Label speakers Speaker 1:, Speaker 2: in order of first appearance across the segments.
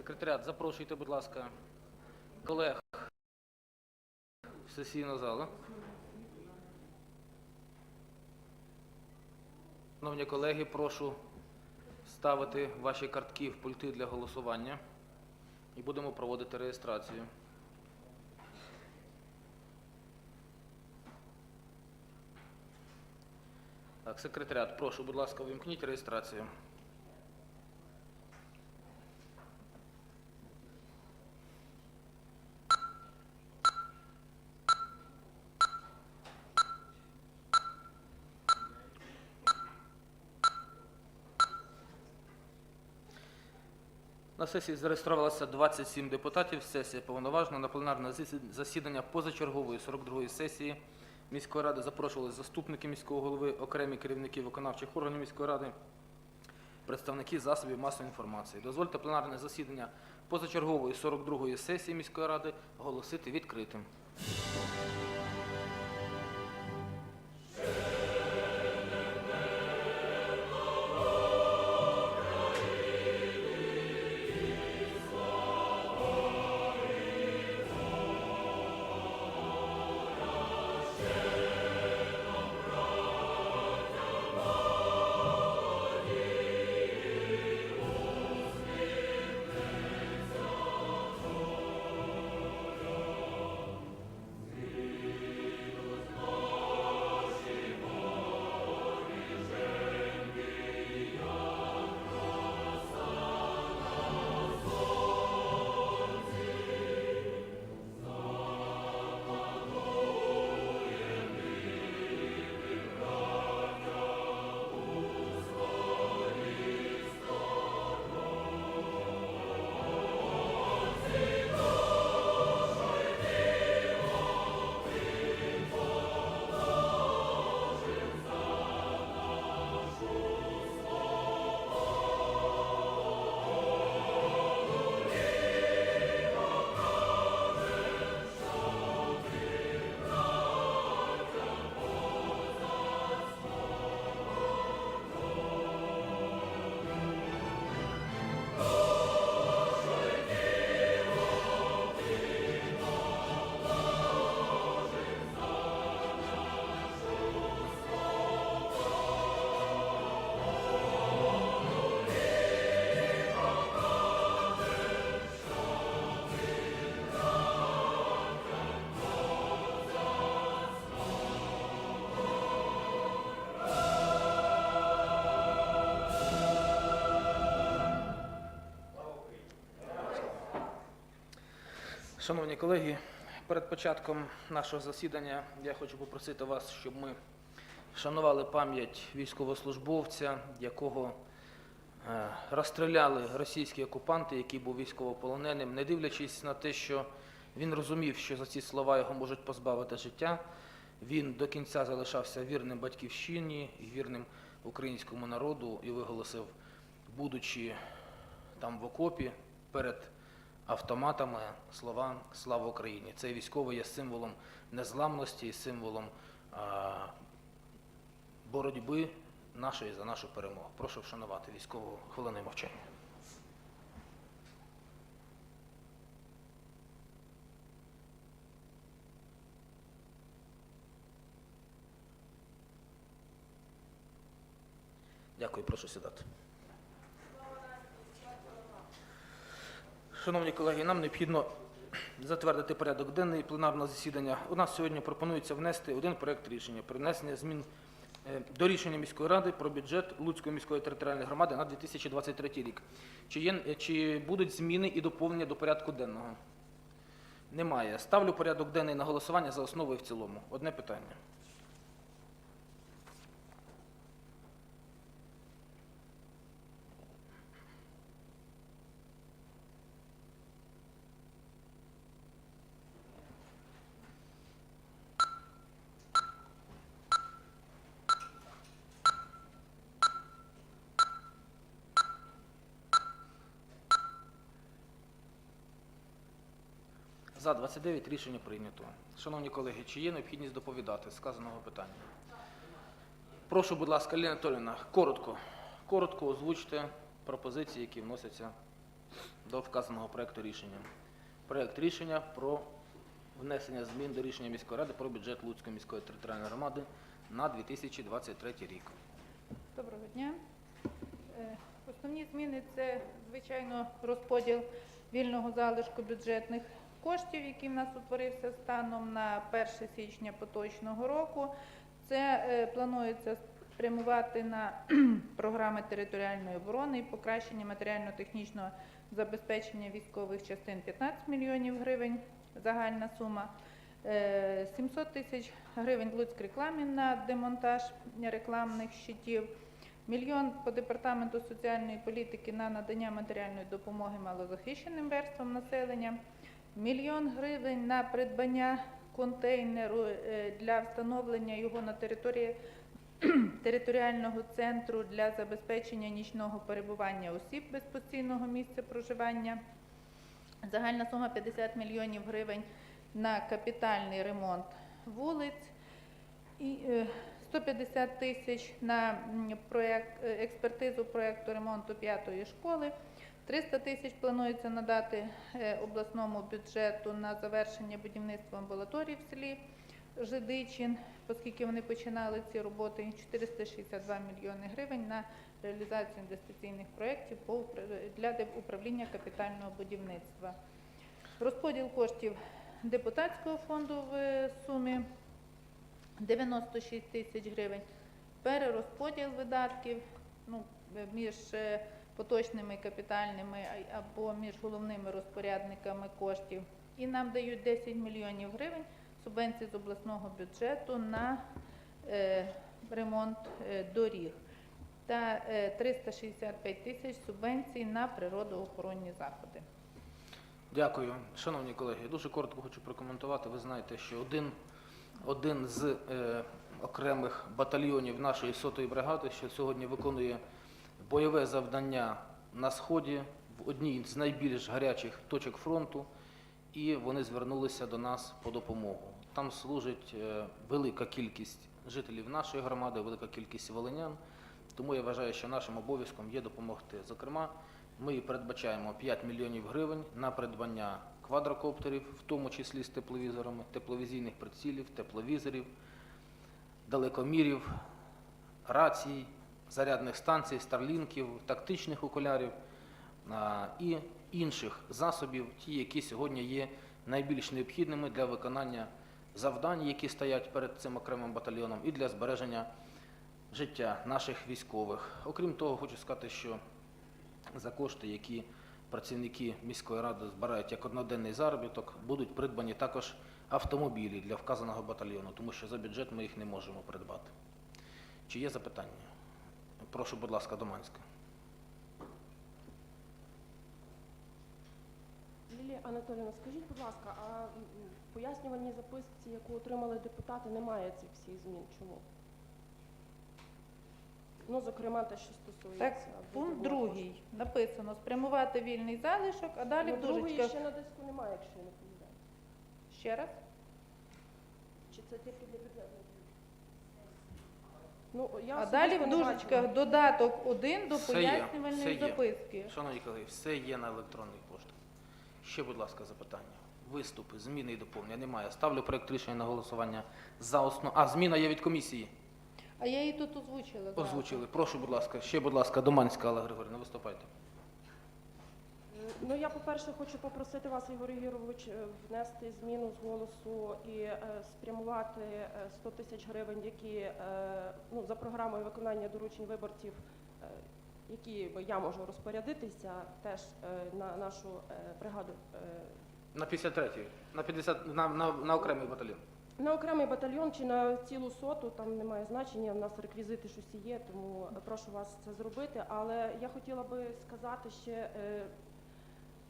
Speaker 1: Секретаріат, запрошуйте, будь ласка, колег в сесійну залу. Шановні колеги, прошу ставити ваші картки в пульти для голосування і будемо проводити реєстрацію. Так, секретаріат, прошу, будь ласка, вимкніть реєстрацію. На сесії зареєструвалося 27 депутатів. Сесія повноважена. На пленарне засідання позачергової 42-ї сесії міської ради запрошували заступники міського голови, окремі керівники виконавчих органів міської ради, представники засобів масової інформації. Дозвольте пленарне засідання позачергової 42-ї сесії міської ради оголосити відкритим. Шановні колеги, перед початком нашого засідання я хочу попросити вас, щоб ми вшанували пам'ять військовослужбовця, якого е, розстріляли російські окупанти, який був військовополоненим, не дивлячись на те, що він розумів, що за ці слова його можуть позбавити життя. Він до кінця залишався вірним батьківщині і вірним українському народу і виголосив, будучи там в окопі перед автоматами слова Слава Україні. Цей військовий є символом незламності символом боротьби нашої за нашу перемогу. Прошу вшанувати військову хвилини мовчання. Дякую, прошу сідати. Шановні колеги, нам необхідно затвердити порядок денний пленарного засідання. У нас сьогодні пропонується внести один проект рішення про внесення змін е, до рішення міської ради про бюджет Луцької міської територіальної громади на 2023 рік. Чи, є, чи будуть зміни і доповнення до порядку денного? Немає. Ставлю порядок денний на голосування за основу і в цілому. Одне питання. За 29 рішення прийнято. Шановні колеги, чи є необхідність доповідати сказаного питання? Прошу, будь ласка, Ліна Анатоліївна, коротко, коротко озвучте пропозиції, які вносяться до вказаного проекту рішення. Проект рішення про внесення змін до рішення міської ради про бюджет Луцької міської територіальної громади на 2023 рік.
Speaker 2: Доброго дня. Е, Основні зміни це, звичайно, розподіл вільного залишку бюджетних коштів, який в нас утворився станом на 1 січня поточного року. Це е, планується спрямувати на програми територіальної оборони і покращення матеріально-технічного забезпечення військових частин 15 мільйонів гривень, загальна сума. Е, 700 тисяч гривень Луцьк рекламі на демонтаж рекламних щитів. Мільйон по департаменту соціальної політики на надання матеріальної допомоги малозахищеним верствам населення. Мільйон гривень на придбання контейнеру е, для встановлення його на території територіального центру для забезпечення нічного перебування осіб без постійного місця проживання. Загальна сума 50 мільйонів гривень на капітальний ремонт вулиць і е, 150 тисяч на проект, е, експертизу проекту ремонту п'ятої школи. 300 тисяч планується надати е, обласному бюджету на завершення будівництва амбулаторії в селі Жидичин, оскільки вони починали ці роботи. 462 мільйони гривень на реалізацію інвестиційних проєктів для управління капітального будівництва. Розподіл коштів депутатського фонду в сумі 96 тисяч гривень. Перерозподіл видатків ну, між е, поточними капітальними або між головними розпорядниками коштів. І нам дають 10 мільйонів гривень субвенцій з обласного бюджету на е, ремонт е, доріг та е, 365 тисяч субвенцій на природоохоронні заходи.
Speaker 1: Дякую. Шановні колеги, дуже коротко хочу прокоментувати. Ви знаєте, що один, один з е, окремих батальйонів нашої сотої бригади, що сьогодні виконує бойове завдання на сході в одній з найбільш гарячих точок фронту, і вони звернулися до нас по допомогу. Там служить е, велика кількість жителів нашої громади, велика кількість волинян. Тому я вважаю, що нашим обов'язком є допомогти. Зокрема, ми передбачаємо 5 мільйонів гривень на придбання квадрокоптерів, в тому числі з тепловізорами, тепловізійних прицілів, тепловізорів, далекомірів, рацій, зарядних станцій, старлінків, тактичних окулярів і інших засобів, ті, які сьогодні є найбільш необхідними для виконання завдань, які стоять перед цим окремим батальйоном, і для збереження життя наших військових. Окрім того, хочу сказати, що за кошти, які працівники міської ради збирають як одноденний заробіток, будуть придбані також автомобілі для вказаного батальйону, тому що за бюджет ми їх не можемо придбати. Чи є запитання? Прошу, будь ласка, Доманська.
Speaker 3: Лілія Анатоліївна, скажіть, будь ласка, а в пояснювальній записці, яку отримали депутати, немає цих всіх змін? Чому? Ну, зокрема, те, що стосується.
Speaker 2: Так, пункт другий написано спрямувати вільний залишок, а далі
Speaker 3: коштів.
Speaker 2: в
Speaker 3: Ну, другої ще на диску немає, якщо я не помиляюсь.
Speaker 2: ще раз.
Speaker 3: Чи це тільки для бюджетних? Ну, я
Speaker 2: А далі в
Speaker 3: не
Speaker 2: дужечках
Speaker 3: бачила.
Speaker 2: додаток один до
Speaker 1: Все є, все
Speaker 2: пояснювальної
Speaker 1: є.
Speaker 2: записки.
Speaker 1: Шановні колеги, все є на електронних поштах. Ще, будь ласка, запитання. Виступи, зміни і доповнення немає. Ставлю проект рішення на голосування за основу. А, зміна є від комісії.
Speaker 2: А я її тут озвучила. зразу.
Speaker 1: Озвучили. Прошу, будь ласка, ще, будь ласка, Доманська Алла Григорівна, виступайте.
Speaker 3: Е, Ну, я, по-перше, хочу попросити вас, Ігор Ігорович, е, внести зміну з голосу і е, спрямувати е, 100 тисяч гривень, які е, ну, за програмою виконання доручень виборців, е, які би я можу розпорядитися, теж е, на нашу е, бригаду. е,
Speaker 1: На 53-й, на 50, на, на, на окремий батальйон.
Speaker 3: На окремий батальйон чи на цілу соту, там немає значення, в нас реквізити щось є, тому прошу вас це зробити. Але я хотіла би сказати ще, е,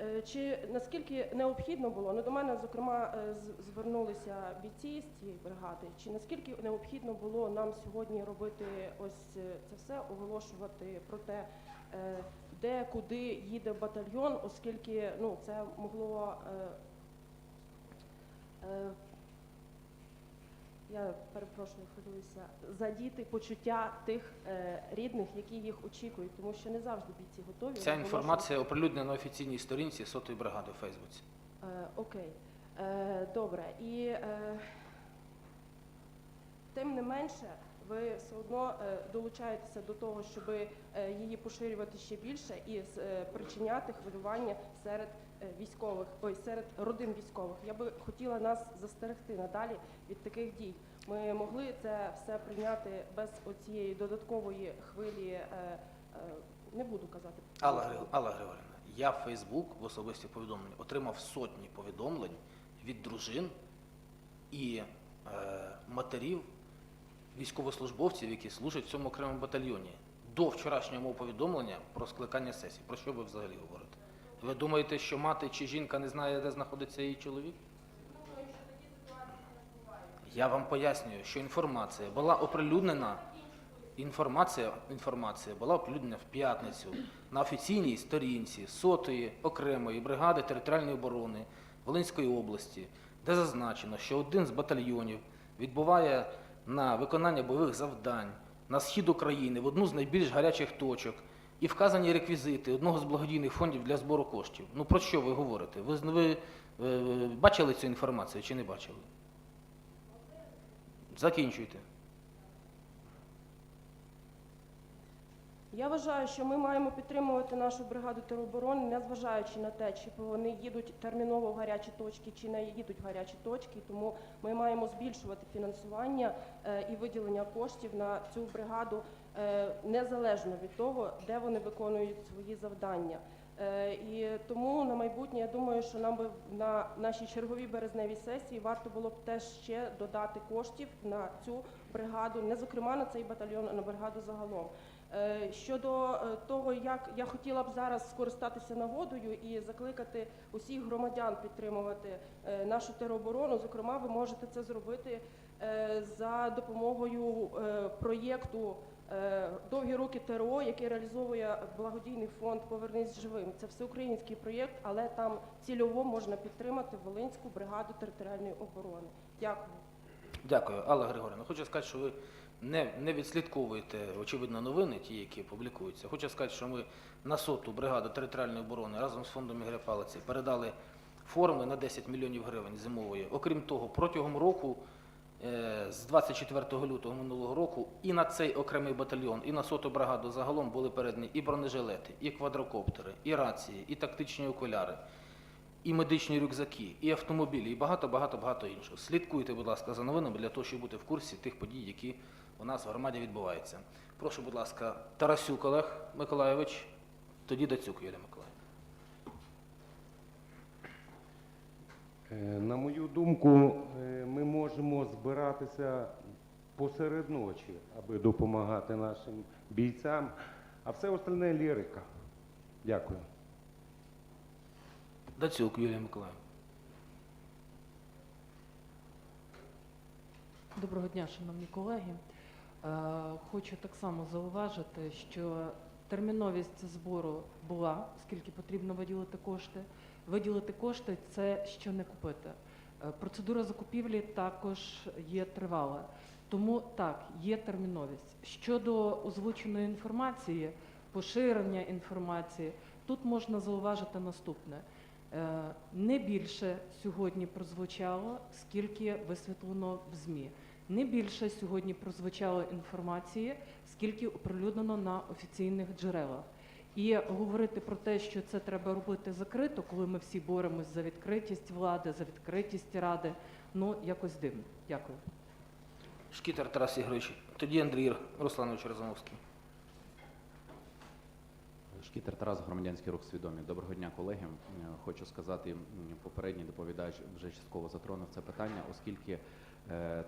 Speaker 3: е, чи наскільки необхідно було, ну до мене, зокрема, е, звернулися бійці з цієї бригади, чи наскільки необхідно було нам сьогодні робити ось це все, оголошувати про те, де, куди їде батальйон, оскільки ну, це могло. Я перепрошую, хвилююся, задіти почуття тих е, рідних, які їх очікують, тому що не завжди бійці готові.
Speaker 1: Ця інформація оприлюднена на офіційній сторінці сотої бригади у Фейсбуці.
Speaker 3: Е, окей, е, добре. І е, тим не менше, ви все одно е, долучаєтеся до того, щоб е, її поширювати ще більше і е, причиняти хвилювання серед військових, ой, серед родин військових. Я би хотіла нас застерегти надалі від таких дій. Ми могли це все прийняти без оцієї додаткової хвилі. Не буду казати.
Speaker 1: Алла, Алла Григорівна, я в Фейсбук в особисті повідомлення отримав сотні повідомлень від дружин і матерів військовослужбовців, які служать в цьому окремому батальйоні. До вчорашнього мого повідомлення про скликання сесії. Про що ви взагалі говорите? Ви думаєте, що мати чи жінка не знає, де знаходиться її чоловік? Я вам пояснюю, що інформація була оприлюднена. Інформація, інформація була оприлюднена в п'ятницю на офіційній сторінці сотої окремої бригади територіальної оборони Волинської області, де зазначено, що один з батальйонів відбуває на виконання бойових завдань на схід України в одну з найбільш гарячих точок і вказані реквізити одного з благодійних фондів для збору коштів. Ну про що ви говорите? Ви, ви, бачили цю інформацію чи не бачили? Закінчуйте.
Speaker 3: Я вважаю, що ми маємо підтримувати нашу бригаду тероборони, незважаючи на те, чи вони їдуть терміново в гарячі точки, чи не їдуть в гарячі точки. Тому ми маємо збільшувати фінансування е, і виділення коштів на цю бригаду е, незалежно від того, де вони виконують свої завдання. Е, І тому на майбутнє я думаю, що нам би на нашій черговій березневій сесії варто було б теж ще додати коштів на цю бригаду, не зокрема на цей батальйон, а на бригаду загалом. Е, Щодо е, того, як я хотіла б зараз скористатися нагодою і закликати усіх громадян підтримувати е, нашу тероборону. Зокрема, ви можете це зробити за допомогою проєкту Довгі руки ТРО, який реалізовує благодійний фонд Повернись живим. Це всеукраїнський проєкт, але там цільово можна підтримати Волинську бригаду територіальної оборони. Дякую.
Speaker 1: Дякую, Алла Григорівна. Хочу сказати, що ви не, не відслідковуєте, очевидно, новини, ті, які публікуються. Хочу сказати, що ми на соту бригаду територіальної оборони разом з фондом Ігоря Палиці передали форми на 10 мільйонів гривень зимової. Окрім того, протягом року, е, з 24 лютого минулого року, і на цей окремий батальйон, і на соту бригаду загалом були передані і бронежилети, і квадрокоптери, і рації, і тактичні окуляри і медичні рюкзаки, і автомобілі, і багато, багато, багато іншого. Слідкуйте, будь ласка, за новинами для того, щоб бути в курсі тих подій, які у нас в громаді відбуваються. Прошу, будь ласка, Тарасюк Олег Миколайович, тоді Дацюк Юлія Миколаївна.
Speaker 4: Е, На мою думку, е, ми можемо збиратися посеред ночі, аби допомагати нашим бійцям, а все остальне лірика. Дякую.
Speaker 1: Дацюк Юлія Миколаївна.
Speaker 5: Доброго дня, шановні колеги. Е, Хочу так само зауважити, що терміновість збору була, скільки потрібно виділити кошти. Виділити кошти це що не купити. Е, Процедура закупівлі також є тривала. Тому так, є терміновість. Щодо озвученої інформації, поширення інформації, тут можна зауважити наступне. Е, Не більше сьогодні прозвучало, скільки висвітлено в ЗМІ. Не більше сьогодні прозвучало інформації, скільки оприлюднено на офіційних джерелах. І говорити про те, що це треба робити закрито, коли ми всі боремось за відкритість влади, за відкритість ради, ну якось дивно. Дякую.
Speaker 1: Шкітер Тарас Ігорович, тоді Андрій Русланович Розумовський.
Speaker 6: Шкітер Тарас, громадянський рух свідомі. Доброго дня, колеги. Е, Хочу сказати, попередній доповідач вже частково затронув це питання, оскільки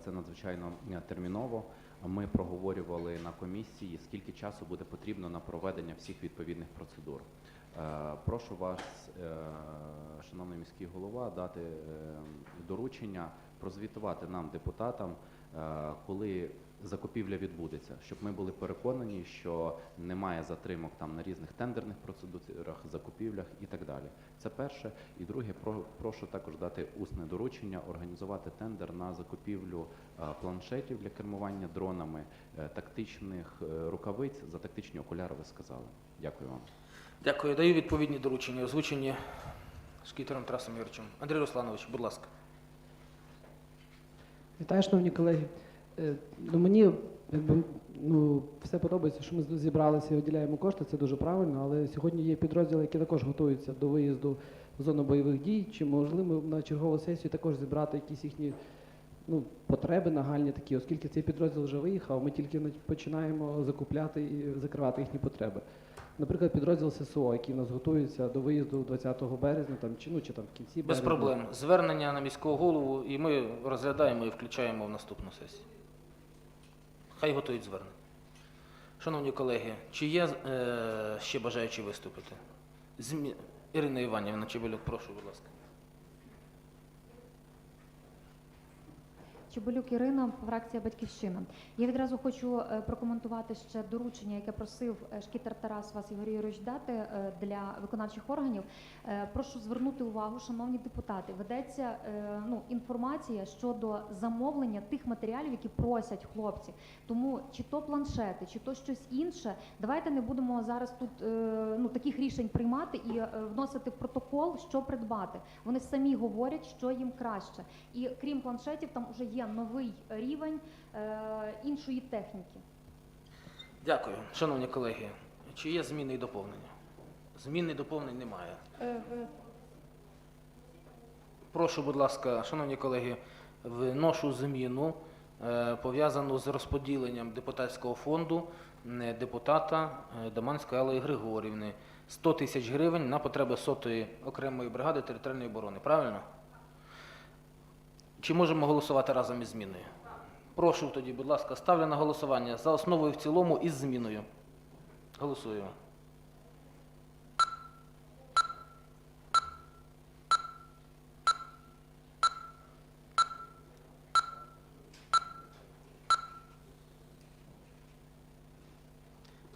Speaker 6: це надзвичайно е, терміново. Ми проговорювали на комісії, скільки часу буде потрібно на проведення всіх відповідних процедур. Е, Прошу вас, е, шановний міський голова, дати е, доручення прозвітувати нам, депутатам, е, коли закупівля відбудеться, щоб ми були переконані, що немає затримок там на різних тендерних процедурах, закупівлях і так далі. Це перше. І друге, про, прошу також дати усне доручення організувати тендер на закупівлю е, планшетів для кермування дронами, е, тактичних е, рукавиць за тактичні окуляри. Ви сказали. Дякую вам.
Speaker 1: Дякую. Даю відповідні доручення, озвучені Шкітером Тарасом Юричем. Андрій Русланович, будь ласка.
Speaker 7: Вітаю, шановні колеги. Е, Ну, мені якби, ну, все подобається, що ми зібралися і виділяємо кошти, це дуже правильно, але сьогодні є підрозділи, які також готуються до виїзду в зону бойових дій. Чи можливо на чергову сесію також зібрати якісь їхні ну, потреби нагальні такі, оскільки цей підрозділ вже виїхав, ми тільки на- починаємо закупляти і закривати їхні потреби. Наприклад, підрозділ ССО, який у нас готується до виїзду 20 березня, там, чи, ну, чи там в кінці
Speaker 1: Без
Speaker 7: березня.
Speaker 1: проблем. Звернення на міського голову, і ми розглядаємо і включаємо в наступну сесію. Хай готують звернення. Шановні колеги, чи є е, ще бажаючі виступити? Змі... Ірина Іванівна Чебелюк, прошу, будь ласка.
Speaker 8: Чеболюк Ірина, фракція Батьківщина. Я відразу хочу е, прокоментувати ще доручення, яке просив е, Шкітер Тарас вас Ігор Юрійович дати е, для виконавчих органів. Прошу звернути увагу, шановні депутати. Ведеться ну, інформація щодо замовлення тих матеріалів, які просять хлопці. Тому чи то планшети, чи то щось інше. Давайте не будемо зараз тут ну, таких рішень приймати і вносити в протокол, що придбати. Вони самі говорять, що їм краще. І крім планшетів, там вже є новий рівень е, іншої техніки.
Speaker 1: Дякую. Шановні колеги, чи є зміни і доповнення? Змін і доповнень немає.
Speaker 2: Е, в-
Speaker 1: Прошу, будь ласка, шановні колеги, вношу зміну е, пов'язану з розподіленням депутатського фонду е, депутата е, Даманської Алли Григорівни. 100 тисяч гривень на потреби сотої окремої бригади територіальної оборони. Правильно? Чи можемо голосувати разом із зміною? Прошу тоді, будь ласка, ставлю на голосування за основу і в цілому із зміною. Голосуємо.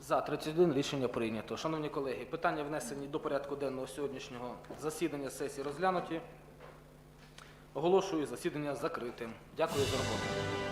Speaker 1: За 31 рішення прийнято. Шановні колеги, питання внесені до порядку денного сьогоднішнього засідання сесії розглянуті. Оголошую засідання закритим. Дякую за роботу.